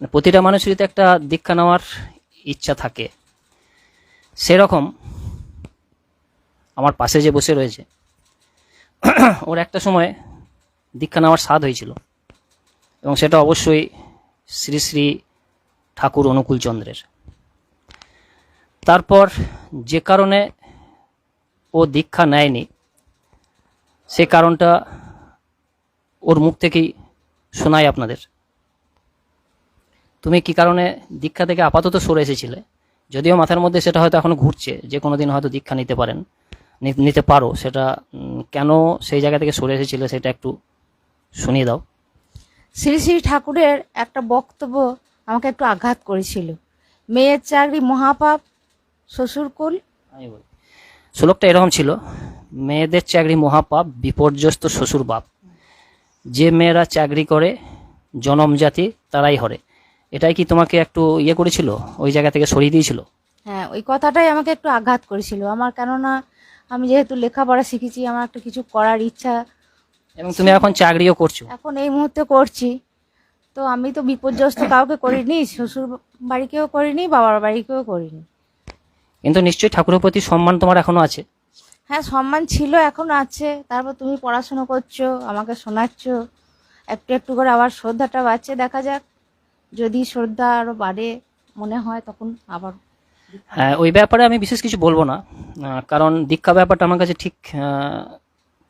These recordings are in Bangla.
প্রতিটা মানুষেরই তো একটা দীক্ষা নেওয়ার ইচ্ছা থাকে, সেরকম আমার পাশে যে বসে রয়েছে, ওর একটা সময় দীক্ষা নেওয়ার স্বাদ হয়েছিল। এবং সেটা অবশ্যই শ্রী শ্রী ঠাকুর অনুকূল চন্দ্রের। তারপর যে কারণে ও দীক্ষা নেয়নি, সে কারণটা ওর মুখ থেকেই শোনাই আপনাদের। তুমি কি কারণে দীক্ষা থেকে আপাতত সরে এসেছিলে? যদিও মাথার মধ্যে সেটা হয়তো এখনও ঘুরছে যে কোনো দিন হয়তো দীক্ষা নিতে পারেন নিতে পারো সেটা কেন সেই জায়গা থেকে সরে এসেছিলে সেটা একটু শুনিয়ে দাও। শ্রী শ্রী ঠাকুরের একটা বক্তব্য আমাকে একটু আঘাত করেছিল। মেয়ের চাকরি মহাপাপ শ্বশুরকুল আমি বলি শ্লোকটা এরকম ছিল মেয়েদের চাকরি মহাপাপ বিপর্যস্ত শ্বশুর বাপ। যে মেয়েরা চাকরি করে জনম জাতি তারাই হরে। এটাই কি তোমাকে একটু ইয়ে করেছিল? ওই জায়গা থেকে সরিয়ে দিয়েছিল? হ্যাঁ ওই কথাটাই আমাকে একটু আঘাত করেছিল। আমার কেননা আমি যেহেতু লেখাপড়া শিখেছি আমার একটা কিছু করার ইচ্ছা এবং তুমি এখন চাকরিও করছ? এখন এই মুহূর্তে করছি। তো আমি তো বিপর্যস্ত কাউকে করিনি শ্বশুর বাড়িকেও করিনি বাবার বাড়িকেও করিনি। কিন্তু নিশ্চয়ই ঠাকুরের প্রতি সম্মান তোমার এখনও আছে? হ্যাঁ সম্মান ছিল এখন আছে। তারপর তুমি পড়াশোনা করছ আমাকে শোনাচ্ছ। একটু একটু করে আবার শ্রদ্ধাটা বাড়ছে দেখা যাক। যদি শ্রদ্ধা আরও বাড়ে মনে হয় তখন আবার হ্যাঁ ওই ব্যাপারে আমি বিশেষ কিছু বলব না। কারণ দীক্ষা ব্যাপারটা আমার কাছে ঠিক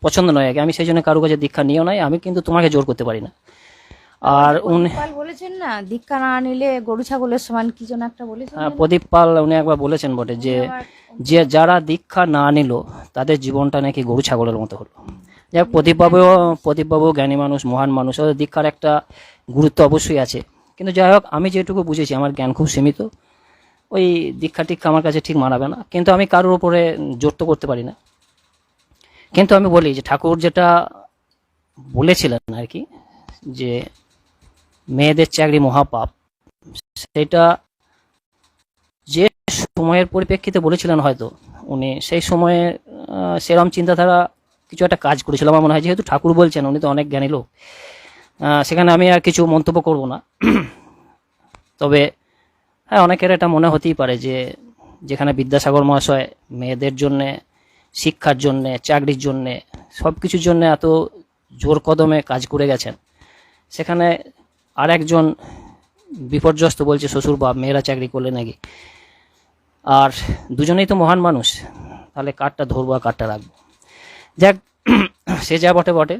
পছন্দ নয় আগে। আমি সেই জন্য কারও কাছে দীক্ষা নিয়েও নাই আমি কিন্তু তোমাকে জোর করতে পারি না। আর উনি বলেছেন না দীক্ষা না নিলে গরু ছাগলের সমান কি যেন একটা বলেছেন আহ, প্রদীপ পাল উনি একবার বলেছেন বটে যে যে যারা দীক্ষা না নিল তাদের জীবনটা নাকি গরু ছাগলের মতো হলো। যাই হোক, প্রদীপবাবুও প্রদীপবাবু জ্ঞানী মানুষ মহান মানুষ ওদের দীক্ষার একটা গুরুত্ব অবশ্যই আছে। কিন্তু যাই হোক, আমি যেটুকু বুঝেছি, আমার জ্ঞান খুব সীমিত। ওই দীক্ষা টিক্ষা আমার কাছে ঠিক মানাবে না। কিন্তু আমি কারোর উপরে জোর তো করতে পারি না। কিন্তু আমি বলি যে, ঠাকুর যেটা বলেছিলেন আর কি, যে মেয়েদের চাকরি মহাপাপ, সেটা যে সময়ের পরিপ্রেক্ষিতে বলেছিলেন হয়তো, উনি সেই সময়ে সেরম চিন্তাধারা কিছু একটা কাজ করেছিল। আমার মনে হয় যেহেতু ঠাকুর বলছেন, উনি তো অনেক জ্ঞানী লোক। সেখানে আমি আর কিছু মন্তব্য করব না। তবে হ্যাঁ অনেকের এটা মনে হতেই পারে যে, যেখানে বিদ্যাসাগর মহাশয় মেয়েদের জন্যে, শিক্ষার জন্যে, চাকরির জন্যে সব কিছুর জন্যে এত জোর কদমে কাজ করে গেছেন, সেখানে আর একজন বিপর্যস্ত বলছে, শ্বশুর বাপ, মেয়েরা চাকরি করলে নাকি? আর দুজনেই তো মহান মানুষ, তাহলে কারটা ধরবো আর কারটা রাখব। যাক সে যা বটে বটে।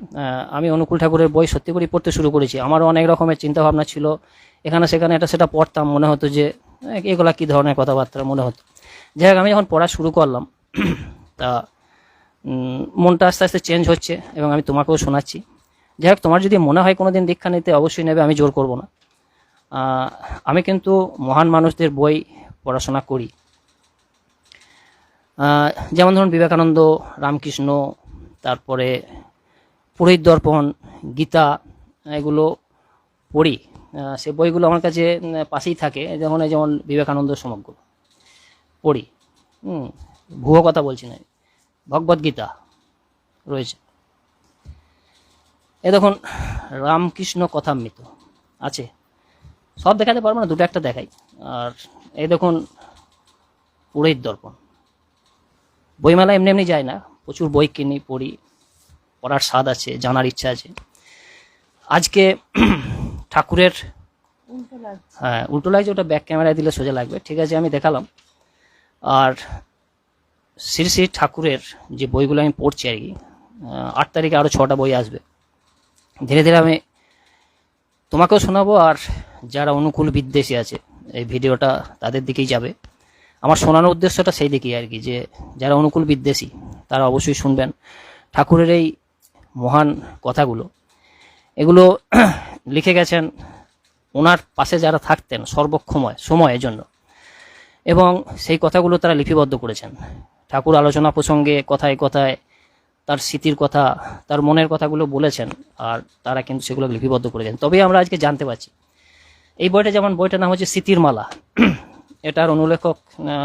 আমি অনুকূল ঠাকুরের বই সত্যি করে পড়তে শুরু করেছি। আমারও অনেক রকমের চিন্তা ভাবনা ছিল। এখানে সেখানে এটা সেটা পড়তাম, মনে হতো যে এগুলা কী ধরনের কথাবার্তা? মনে হতো। যাই হোক, আমি যখন পড়া শুরু করলাম, তা মনটা আস্তে আস্তে চেঞ্জ হচ্ছে এবং আমি তোমাকেও শোনাচ্ছি। যাই হোক, তোমার যদি মনে হয় কোনো দিন দীক্ষা নিতে, অবশ্যই নেবে, আমি জোর করব না। আমি কিন্তু মহান মানুষদের বই পড়াশোনা করি। যেমন ধরুন বিবেকানন্দ, রামকৃষ্ণ তারপরে পুরোহিত দর্পণ, গীতা, এগুলো পড়ি। সে বইগুলো আমার কাছে পাশেই থাকে। যেমন যেমন বিবেকানন্দ সমগ্র পড়ি। হুম, ভুয়ো কথা বলছি না ভগবদ্গীতা রয়েছে। এ দেখুন, রামকৃষ্ণ কথামৃত আছে। সব দেখাতে পারব না, দুটো একটা দেখাই। আর এই দেখুন, পুরোহিত দর্পণ। বইমেলা এমনি এমনি যায় না। প্রচুর বই কিনি, পড়ি, পড়ার স্বাদ আছে, জানার ইচ্ছা আছে। আজকে ঠাকুরের হ্যাঁ উল্টো লাগছে ওটা ব্যাক ক্যামেরায় দিলে সোজা লাগবে। ঠিক আছে, আমি দেখালাম। আর শ্রী শ্রী ঠাকুরের যে বইগুলো আমি পড়ছি আর কি আট তারিখে আরও ছটা বই আসবে। ধীরে ধীরে আমি তোমাকেও শোনাবো, আর যারা অনুকূল বিদ্বেষী আছে, এই ভিডিওটা তাদের দিকেই যাবে। আমার শোনানোর উদ্দেশ্যটা সেই দিকেই আর কি, যে যারা অনুকূল বিদ্বেষী, তারা অবশ্যই শুনবেন ঠাকুরের এই মহান কথাগুলো। এগুলো লিখে গেছেন ওনার পাশে যারা থাকতেন সর্বক্ষময় সময়ের জন্য এবং সেই কথাগুলো তারা লিপিবদ্ধ করেছেন। ঠাকুর আলোচনা প্রসঙ্গে কথায় কথায় তার স্মৃতির কথা, তার মনের কথাগুলো বলেছেন আর তারা কিন্তু সেগুলো লিপিবদ্ধ করেছেন। তবেই আমরা আজকে জানতে পারছি। এই বইটা যেমন, বইটার নাম হচ্ছে স্মৃতির মালা। এটার অনুলেখক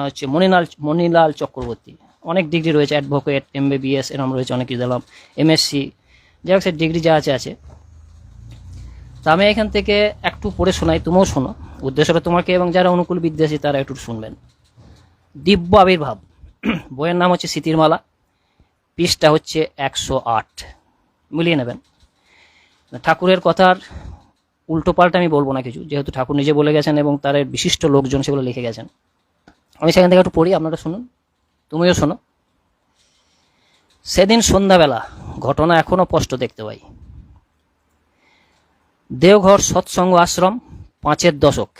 হচ্ছে মণিলাল মণিলাল চক্রবর্তী। অনেক ডিগ্রি রয়েছে অ্যাডভোকেট এম বিবিএস এরকম রয়েছে অনেক কিছু দিলাম এমএসসি যাই হোক, সে ডিগ্রি যা আছে আছে। তা আমি এখান থেকে একটু পড়ে শোনাই, তুমিও শোনো। উদ্দেশ্যটা তোমাকে এবং যারা অনুকূল বিদ্বেষী, তারা একটু শুনবেন। দিব্য আবির্ভাব। বইয়ের নাম হচ্ছে স্মৃতির মালা পৃষ্ঠা হচ্ছে একশো আট। মিলিয়ে নেবেন। ঠাকুরের কথার উল্টো পাল্টা আমি বলব না কিছু। যেহেতু ঠাকুর নিজে বলে গেছেন এবং তার বিশিষ্ট লোকজন সেগুলো লিখে গেছেন। আমি সেখান থেকে একটু পড়ি, আপনারা শুনুন। তুমিও শোনো। সেদিন সন্ধ্যাবেলা ঘটনা এখনও স্পষ্ট দেখতে পাই। দেওঘর সৎসঙ্গ আশ্রম পাঁচের দশক,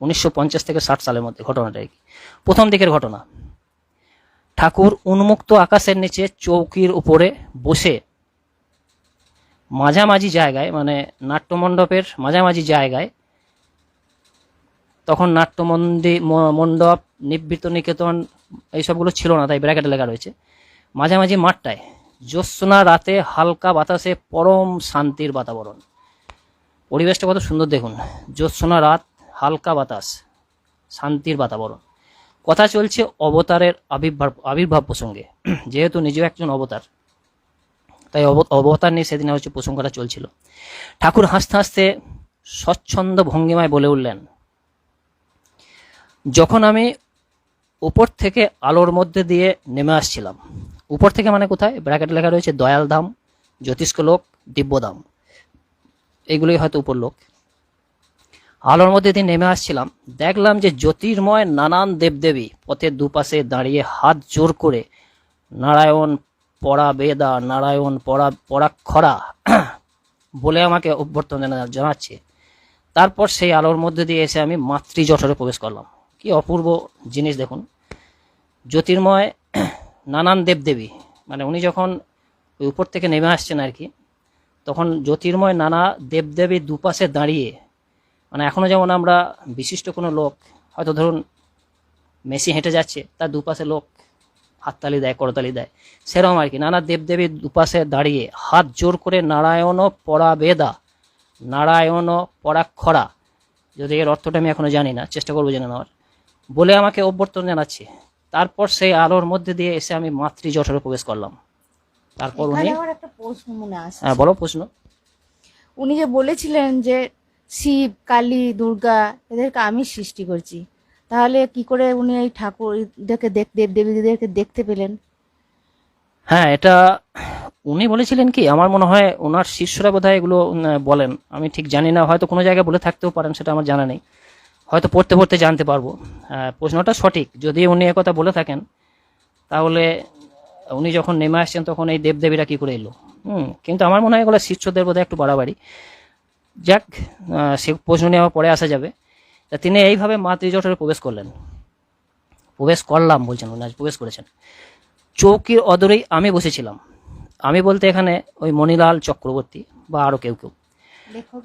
উনিশশো পঞ্চাশ থেকে ষাট সালের মধ্যে ঘটনাটা কি। প্রথম দিকের ঘটনা। ঠাকুর উন্মুক্ত আকাশের নিচে চৌকির উপরে বসে মাঝামাঝি জায়গায় মানে নাট্যমণ্ডপের মাঝামাঝি জায়গায়, তখন নাট্যমন্দি মণ্ডপ, নিবৃত্ত নিকেতন এইসবগুলো ছিল না, তাই ব্র্যাকেটে লেখা রয়েছে। মাঝামাঝি মাঠটায়, জ্যোৎস্না রাতে হালকা বাতাসে পরম শান্তির বাতাবরণ। পরিবেশটা কত সুন্দর দেখুন। জ্যোৎস্না রাত, হালকা বাতাস, শান্তির বাতাবরণ। কথা চলছে অবতারের আবির্ভাব আবির্ভাব প্রসঙ্গে। যেহেতু নিজেও একজন অবতার তাই অব- অবতার নিয়ে সেদিন হচ্ছে প্রসঙ্গটা চলছিল। ঠাকুর হাসতে হাসতে স্বচ্ছন্দ ভঙ্গিমায় বলে উঠলেন, যখন আমি উপর থেকে আলোর মধ্যে দিয়ে নেমে আসছিলাম, উপর থেকে মানে কোথায়? ব্র্যাকেট লেখা রয়েছে, দয়াল ধাম, জ্যোতিষ্ক লোক দিব্যধাম এইগুলোই হয়তো উপর লোক। আলোর মধ্যে দিয়ে নেমে আসছিলাম, দেখলাম যে জ্যোতির্ময় নানান দেবদেবী পথের দুপাশে দাঁড়িয়ে হাত জোর করে নারায়ণ পড়া বেদা, নারায়ণ পড়া পরাক্ষরা বলে আমাকে অভ্যর্থনা জানা- জানাচ্ছে। তারপর সেই আলোর মধ্যে দিয়ে এসে আমি মাতৃ জঠরে প্রবেশ করলাম। কি অপূর্ব জিনিস দেখুন। জ্যোতির্ময় নানান দেবদেবী মানে উনি যখন ওই উপর থেকে নেমে আসছেন আর কি, তখন জ্যোতির্ময় নানা দেবদেবী দুপাশে দাঁড়িয়ে মানে এখনও যেমন আমরা বিশিষ্ট কোনো লোক, হয়তো ধরুন মেসি হেঁটে যাচ্ছে, তার দুপাশে লোক হাততালি দেয় করতালি দেয়। সেরকম আর কি। নানা দেবদেবীর দুপাশে দাঁড়িয়ে হাত জোর করে নারায়ণ পরাবেদা নারায়ণ পরাক্ষরা। যদি এর অর্থটা আমি এখনও জানি না চেষ্টা করব জেনে নেওয়ার। বলে আমাকে অভ্যর্থনা জানাচ্ছে। তারপর সেই আলোর মধ্যে দিয়ে এসে আমি মাতৃ জঠরে প্রবেশ করলাম। তারপর উনি মনে হ্যাঁ বলো প্রশ্ন। উনি যে বলেছিলেন যে শিব কালী দুর্গা এদেরকে আমি সৃষ্টি করছি। তাহলে কি করে উনি এই ঠাকুর এদেরকে দেখ দেব দেবীদেরকে দেখতে পেলেন? হ্যাঁ এটা উনি বলেছিলেন কি আমার মনে হয় ওনার শিষ্যরা বোধহয় এগুলো বলেন। আমি ঠিক জানি না হয়তো কোনো জায়গায় বলে থাকতেও পারেন সেটা আমার জানা নেই। হয়তো পড়তে পড়তে জানতে পারব। হ্যাঁ, প্রশ্নটা সঠিক। যদি উনি একথা বলে থাকেন তাহলে উনি যখন নেমে আসছেন তখন এই দেবদেবীরা কি করে এলো? হুম কিন্তু আমার মনে হয় এগুলো শিষ্যদের বোধহয় একটু বাড়াবাড়ি। যাক সে প্রশ্ন নিয়ে আমার পরে আসা যাবে। তা তিনি এইভাবে মাতৃজঠরে প্রবেশ করলেন। প্রবেশ করলাম বলছেন উনি আজ প্রবেশ করেছেন। চৌকির অদরেই আমি বসেছিলাম। আমি বলতে এখানে ওই মণিলাল চক্রবর্তী বা আরও কেউ কেউ।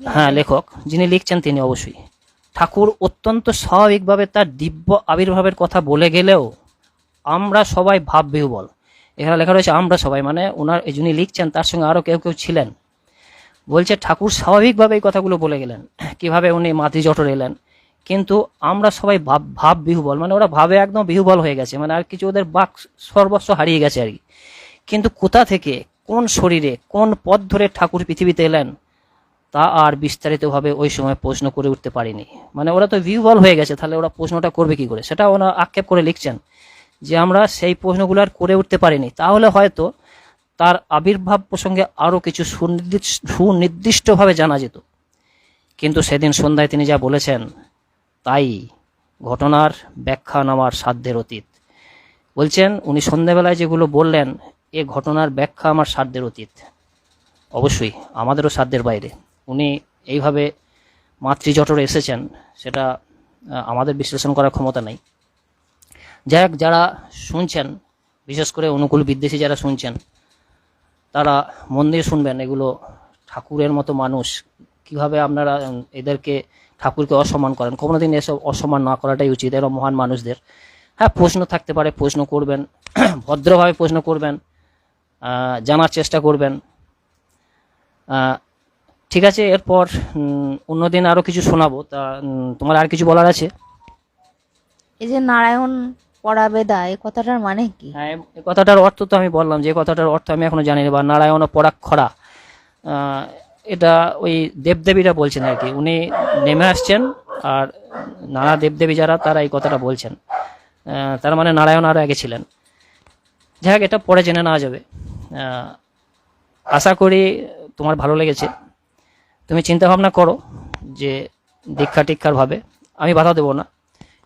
হ্যাঁ লেখক। যিনি লিখছেন তিনি অবশ্যই। ঠাকুর অত্যন্ত স্বাভাবিকভাবে তার দিব্য আবির্ভাবের কথা বলে গেলেও আমরা সবাই ভাব বিহবল এখানে লেখা রয়েছে আমরা সবাই মানে ওনার এই যিনি লিখছেন তার সঙ্গে আরও কেউ কেউ ছিলেন। বলছে ঠাকুর স্বাভাবিকভাবে এই কথাগুলো বলে গেলেন। কীভাবে উনি মাতৃ জঠর এলেন? কিন্তু আমরা সবাই ভাব ভাব বিহুবল। মানে ওরা ভাবে একদম বিহুবল হয়ে গেছে। মানে আর কিছু ওদের বাক সর্বস্ব হারিয়ে গেছে আর কি। কিন্তু কোথা থেকে, কোন শরীরে, কোন পথ ধরে ঠাকুর পৃথিবীতে এলেন, তা আর বিস্তারিতভাবে ওই সময় প্রশ্ন করে উঠতে পারিনি। মানে ওরা তো ভিউবল হয়ে গেছে, তাহলে ওরা প্রশ্নটা করবে কি করে? সেটা ওরা আক্ষেপ করে লিখছেন যে আমরা সেই প্রশ্নগুলো আর করে উঠতে পারিনি। তাহলে হয়তো তার আবির্ভাব প্রসঙ্গে আরও কিছু সুনির্দিষ্ট, সুনির্দিষ্টভাবে জানা যেত। কিন্তু সেদিন সন্ধ্যায় তিনি যা বলেছেন তাই ঘটনার ব্যাখ্যা নেওয়ার সাধ্যের অতীত। বলছেন, উনি সন্ধ্যাবেলায় যেগুলো বললেন, এ ঘটনার ব্যাখ্যা আমার সাধ্যের অতীত। অবশ্যই, আমাদেরও সাধ্যের বাইরে। উনি এইভাবে মাতৃজঠরে এসেছেন, সেটা আমাদের বিশ্লেষণ করার ক্ষমতা নেই। যাই হোক, যারা শুনছেন, বিশেষ করে অনুকূল বিদ্বেষী যারা শুনছেন, তারা মন দিয়ে শুনবেন, এগুলো ঠাকুরের মতো মানুষ। কীভাবে আপনারা, এদেরকে ঠাকুরকে অসম্মান করেন। কোনোদিন এসব অসম্মান না করাটাই উচিত এরা মহান মানুষদের। হ্যাঁ প্রশ্ন থাকতে পারে প্রশ্ন করবেন ভদ্রভাবে প্রশ্ন করবেন জানার চেষ্টা করবেন। ঠিক আছে এরপর অন্যদিন আরও কিছু শোনাবো। তা তোমার আর কিছু বলার আছে? এই যে নারায়ণ পরাবেদা এই কথাটার মানে কি? হ্যাঁ এই কথাটার অর্থ তো আমি বললাম যে কথাটার অর্থ আমি এখনও জানি না বা নারায়ণ পরাক্ষরা এটা ওই দেবদেবীরা বলছেন আর কি। উনি নেমে আসছেন আর নানা দেবদেবী যারা, তারা এই কথাটা বলছেন। তার মানে নারায়ণ আরও আগে ছিলেন। যাই এটা পরে জেনে নেওয়া যাবে। আশা করি তোমার ভালো লেগেছে। তুমি চিন্তা ভাবনা করো যে দীক্ষা টিক্ষার ভাবে। আমি বাধা দেবো না।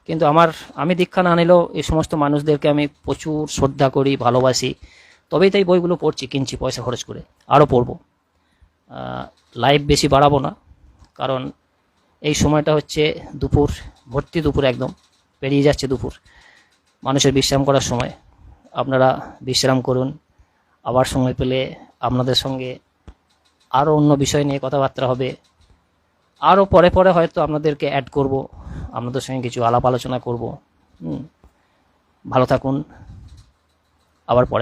কিন্তু আমার, আমি দীক্ষা না নিলেও এই সমস্ত মানুষদেরকে আমি প্রচুর শ্রদ্ধা করি, ভালোবাসি। তবেই তাই বইগুলো পড়ছি, কিনছি পয়সা খরচ করে। আরও পড়ব। লাইভ বেশি বাড়াবো না। কারণ এই সময়টা হচ্ছে দুপুর, ভর্তি দুপুর একদম, পেরিয়ে যাচ্ছে দুপুর। মানুষের বিশ্রাম করার সময়। আপনারা বিশ্রাম করুন। আবার সময় পেলে আপনাদের সঙ্গে আরও অন্য বিষয় নিয়ে কথাবার্তা হবে। আরও পরে পরে হয়তো আপনাদেরকে অ্যাড করব। আপনাদের সঙ্গে কিছু আলাপ আলোচনা করব। ভালো থাকুন। আবার পরে